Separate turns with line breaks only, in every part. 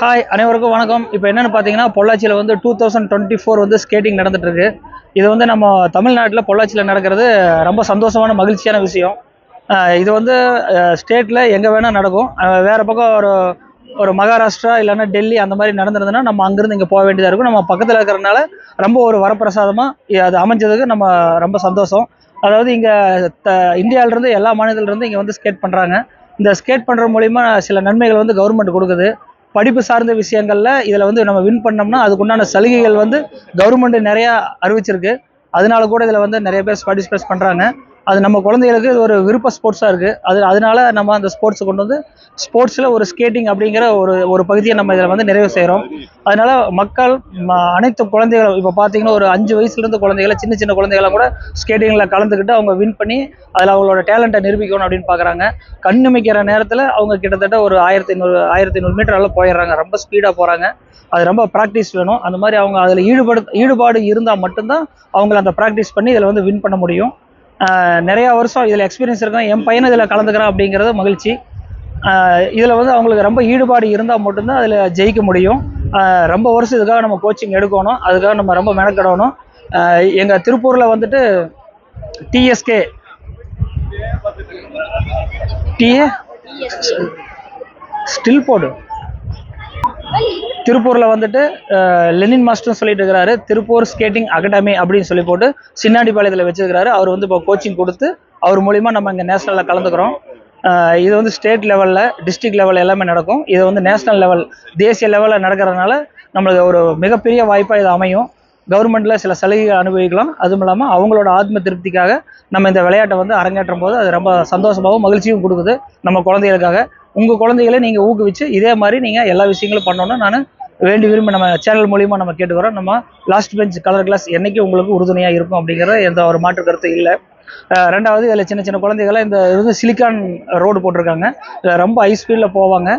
Hi அனைவருக்கும் வணக்கம். இப்போ என்னென்னு பார்த்தீங்கன்னா பொள்ளாச்சியில் வந்து டூ தௌசண்ட் டுவெண்ட்டி ஃபோர் வந்து ஸ்கேட்டிங் நடந்துட்டுருக்கு. இது வந்து நம்ம தமிழ்நாட்டில் பொள்ளாச்சியில் நடக்கிறது ரொம்ப சந்தோஷமான மகிழ்ச்சியான விஷயம். இது வந்து ஸ்டேட்டில் எங்கே வேணால் நடக்கும். வேறு பக்கம் ஒரு ஒரு மகாராஷ்டிரா இல்லைன்னா டெல்லி அந்த மாதிரி நடந்திருந்ததுன்னா நம்ம அங்கேருந்து இங்கே போக வேண்டியதாக இருக்கும். நம்ம பக்கத்தில் இருக்கிறனால ரொம்ப ஒரு வரப்பிரசாதமாக அது அமைஞ்சதுக்கு நம்ம ரொம்ப சந்தோஷம். அதாவது இங்கே த இந்தியாவிலேருந்து எல்லா மாநிலத்திலேருந்து இங்கே வந்து ஸ்கேட் பண்ணுறாங்க இந்த ஸ்கேட் பண்ணுற மூலிமா சில நன்மைகள் வந்து கவர்மெண்ட் கொடுக்குது. படிப்பு சார்ந்த விஷயங்களில் இதில் வந்து நம்ம வின் பண்ணோம்னா அதுக்குண்டான சலுகைகள் வந்து கவர்மெண்ட் நிறையா அறிவிச்சிருக்கு. அதனால கூட இதில் வந்து நிறைய பேர் பார்ட்டிசிபேட் பண்ணுறாங்க அது நம்ம குழந்தைகளுக்கு ஒரு விருப்ப ஸ்போர்ட்ஸாக இருக்குது அது அதனால நம்ம அந்த ஸ்போர்ட்ஸை கொண்டு வந்து ஸ்போர்ட்ஸில் ஒரு ஸ்கேட்டிங் அப்படிங்கிற ஒரு ஒரு பகுதியை நம்ம இதில் வந்து நிறைவு செய்கிறோம் அதனால் மக்கள் அனைத்து குழந்தைகளும் இப்போ பார்த்தீங்கன்னா ஒரு அஞ்சு வயசுலேருந்து குழந்தைகளை சின்ன சின்ன குழந்தைகளை கூட ஸ்கேட்டிங்கில் கலந்துக்கிட்டு அவங்க வின் பண்ணி அதில் அவங்களோட டேலண்ட்டை நிரூபிக்கணும் அப்படின்னு பார்க்குறாங்க கண்ணுமைக்கிற நேரத்தில் அவங்க கிட்டத்தட்ட ஒரு ஆயிரத்தி ஐநூறு ஆயிரத்தி ஐநூறு மீட்டர் போயிடுறாங்க. ரொம்ப ஸ்பீடாக போகிறாங்க அது ரொம்ப ப்ராக்டிஸ் வேணும். அந்த மாதிரி அவங்க அதில் ஈடுபடு ஈடுபாடு இருந்தால் மட்டும்தான் அவங்கள அந்த ப்ராக்டிஸ் பண்ணி இதில் வந்து வின் பண்ண முடியும். நிறைய வருஷம் இதில் எக்ஸ்பீரியன்ஸ் இருக்கான் என் பையன் இதில் கலந்துக்கிறான் அப்படிங்கிறது மகிழ்ச்சி. இதில் வந்து அவங்களுக்கு ரொம்ப ஈடுபாடு இருந்தால் மட்டும்தான் அதில் ஜெயிக்க முடியும். ரொம்ப வருஷம் இதுக்காக நம்ம கோச்சிங் எடுக்கணும். அதுக்காக நம்ம ரொம்ப மெனக்கிடணும். எங்கள் திருப்பூரில் வந்துட்டு டிஎஸ்கே டிஏ ஸ்டில் போடு. திருப்பூரில் வந்துட்டு லெனின் மாஸ்டர்னு சொல்லிட்டு இருக்கிறாரு. திருப்பூர் ஸ்கேட்டிங் அகாடமி அப்படின்னு சொல்லி போட்டு சின்னாடிப்பாளையத்தில் வச்சிருக்கிறாரு. அவர் வந்து இப்போ கோச்சிங் கொடுத்து அவர் மூலிமா நம்ம இங்கே நேஷனலில் கலந்துக்கிறோம். இது வந்து ஸ்டேட் லெவலில் டிஸ்ட்ரிக்ட் லெவல் எல்லாமே நடக்கும். இது வந்து நேஷனல் லெவல் தேசிய லெவலில் நடக்கிறதுனால நம்மளுக்கு ஒரு மிகப்பெரிய வாய்ப்பாக இது அமையும். கவர்மெண்ட்டில் சில சலுகைகள் அனுபவிக்கலாம். அதுவும் இல்லாமல் அவங்களோட ஆத்ம திருப்திக்காக நம்ம இந்த விளையாட்டை வந்து அரங்கேற்றும் போது அது ரொம்ப சந்தோஷமாகவும் மகிழ்ச்சியும் கொடுக்குது நம்ம குழந்தைகளுக்காக. உங்கள் குழந்தைகளை நீங்கள் ஊக்குவிச்சு இதே மாதிரி நீங்கள் எல்லா விஷயங்களும் பண்ணணும்னு நான் வேண்டி விரும்பி நம்ம சேனல் மூலிமா நம்ம கேட்டுக்கிறோம். நம்ம லாஸ்ட் பெஞ்ச் கலர் கிளாஸ் என்னைக்கு உங்களுக்கு உறுதுணையாக இருக்கும் அப்படிங்கிற எந்த ஒரு மாற்று கருத்து இல்லை. ரெண்டாவது இதில் சின்ன சின்ன குழந்தைகளை இந்த இது வந்து சிலிக்கான் ரோடு போட்டிருக்காங்க. இதில் ரொம்ப ஹை ஸ்பீடில் போவாங்க.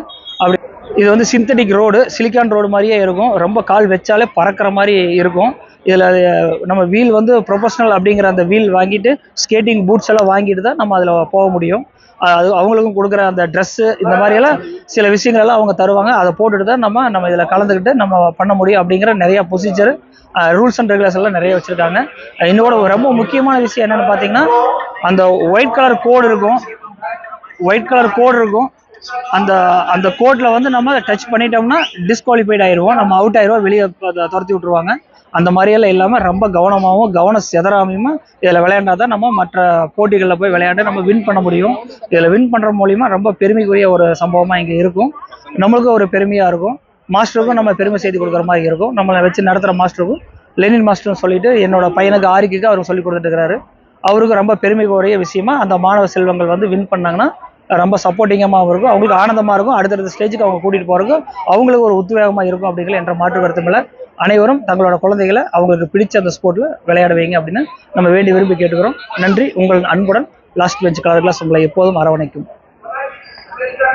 அப்படி இது வந்து சிந்தட்டிக் ரோடு சிலிக்கான் ரோடு மாதிரியே இருக்கும். ரொம்ப கால் வச்சாலே பறக்கிற மாதிரி இருக்கும். இதில் நம்ம வீல் வந்து ப்ரொஃபஷனல் அப்படிங்கிற அந்த வீல் வாங்கிட்டு ஸ்கேட்டிங் பூட்ஸ் எல்லாம் வாங்கிட்டு தான் நம்ம அதில் போக முடியும். அவங்களுக்கும் கொடுக்குற அந்த ட்ரெஸ்ஸு இந்த மாதிரியெல்லாம் சில விஷயங்கள் எல்லாம் அவங்க தருவாங்க. அதை போட்டுட்டு தான் நம்ம நம்ம இதில் கலந்துக்கிட்டு நம்ம பண்ண முடியும் அப்படிங்கிற நிறையா ப்ரொசீஜர் ரூல்ஸ் அண்ட் ரெகுலேஷன் எல்லாம் நிறைய வச்சுருக்காங்க. இன்னோட ரொம்ப முக்கியமான விஷயம் என்னென்னு பார்த்தீங்கன்னா அந்த ஒயிட் கலர் கோடு இருக்கும். ஒயிட் கலர் கோடு இருக்கும். அந்த அந்த கோட்டில் வந்து நம்ம டச் பண்ணிட்டோம்னா டிஸ்குவாலிஃபைட் ஆயிடுவோம் நம்ம அவுட் ஆயிடுவோம் வெளியே துரத்தி விட்டுருவாங்க. அந்த மாதிரியெல்லாம் இல்லாமல் ரொம்ப கவனமாகவும் கவனம் செதறாமையும் இதில் விளையாண்டா தான் நம்ம மற்ற போட்டிகளில் போய் விளையாண்டு நம்ம வின் பண்ண முடியும். இதில் வின் பண்ணுற மூலிமா ரொம்ப பெருமைக்குரிய ஒரு சம்பவமாக இங்கே இருக்கும். நம்மளுக்கும் ஒரு பெருமையாக இருக்கும். மாஸ்டருக்கும் நம்ம பெருமை செய்து கொடுக்குற மாதிரி இருக்கும். நம்மளை வச்சு நடத்துகிற மாஸ்டருக்கும் லெனின் மாஸ்டர்னு சொல்லிட்டு என்னோட பையனுக்கு ஆரிக்கு அவர் சொல்லி கொடுத்துட்டு இருக்கிறாரு. அவருக்கு ரொம்ப பெருமைக்குரிய விஷயமா அந்த மாணவ செல்வங்கள் வந்து வின் பண்ணாங்கன்னா ரொம்ப சப்போர்ட்டிங்கமாகவும் இருக்கும். அவங்களுக்கு ஆனந்தமாக இருக்கும். அடுத்தடுத்த ஸ்டேஜுக்கு அவங்க கூட்டிகிட்டு போகிறதுக்கு அவங்களுக்கு ஒரு உத்வேகமாக இருக்கும் அப்படிங்கிற என்ற மாற்று கருத்தும் இல்லை அனைவரும் தங்களோட குழந்தைகளை அவங்களுக்கு பிடிச்ச அந்த ஸ்போர்ட்டில் விளையாட வைங்க அப்படின்னு நம்ம வேண்டி விரும்பி கேட்டுக்கிறோம். நன்றி. உங்கள் அன்புடன் லாஸ்ட் பெஞ்ச் கலர் கிளாஸ் உங்களை எப்போதும் அரவணைக்கும்.